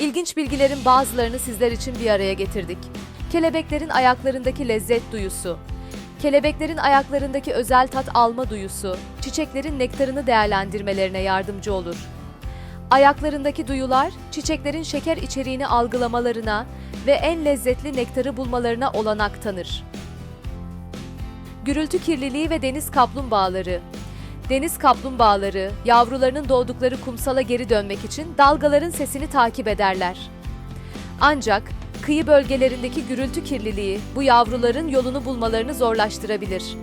İlginç bilgilerin bazılarını sizler için bir araya getirdik. Kelebeklerin ayaklarındaki lezzet duyusu, kelebeklerin ayaklarındaki özel tat alma duyusu, çiçeklerin nektarını değerlendirmelerine yardımcı olur. Ayaklarındaki duyular, çiçeklerin şeker içeriğini algılamalarına ve en lezzetli nektarı bulmalarına olanak tanır. Gürültü kirliliği ve deniz kaplumbağaları. Deniz kaplumbağaları, yavrularının doğdukları kumsala geri dönmek için dalgaların sesini takip ederler. Ancak kıyı bölgelerindeki gürültü kirliliği bu yavruların yolunu bulmalarını zorlaştırabilir.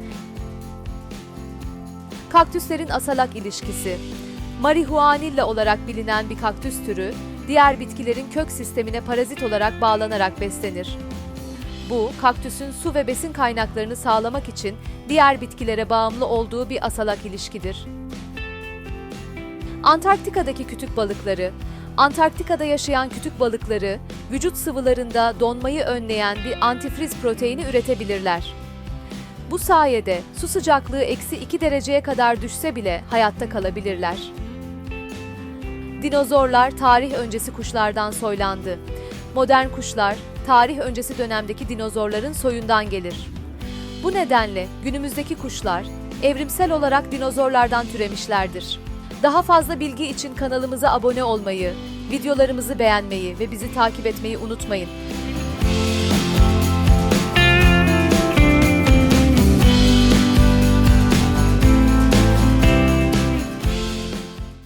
Kaktüslerin asalak ilişkisi. Marihuanilla olarak bilinen bir kaktüs türü, diğer bitkilerin kök sistemine parazit olarak bağlanarak beslenir. Bu, kaktüsün su ve besin kaynaklarını sağlamak için diğer bitkilere bağımlı olduğu bir asalak ilişkidir. Antarktika'daki kütük balıkları Antarktika'da yaşayan kütük balıkları, vücut sıvılarında donmayı önleyen bir antifriz proteini üretebilirler. Bu sayede su sıcaklığı eksi 2 dereceye kadar düşse bile hayatta kalabilirler. Dinozorlar tarih öncesi kuşlardan soylandı. Modern kuşlar, tarih öncesi dönemdeki dinozorların soyundan gelir. Bu nedenle günümüzdeki kuşlar evrimsel olarak dinozorlardan türemişlerdir. Daha fazla bilgi için kanalımıza abone olmayı, videolarımızı beğenmeyi ve bizi takip etmeyi unutmayın.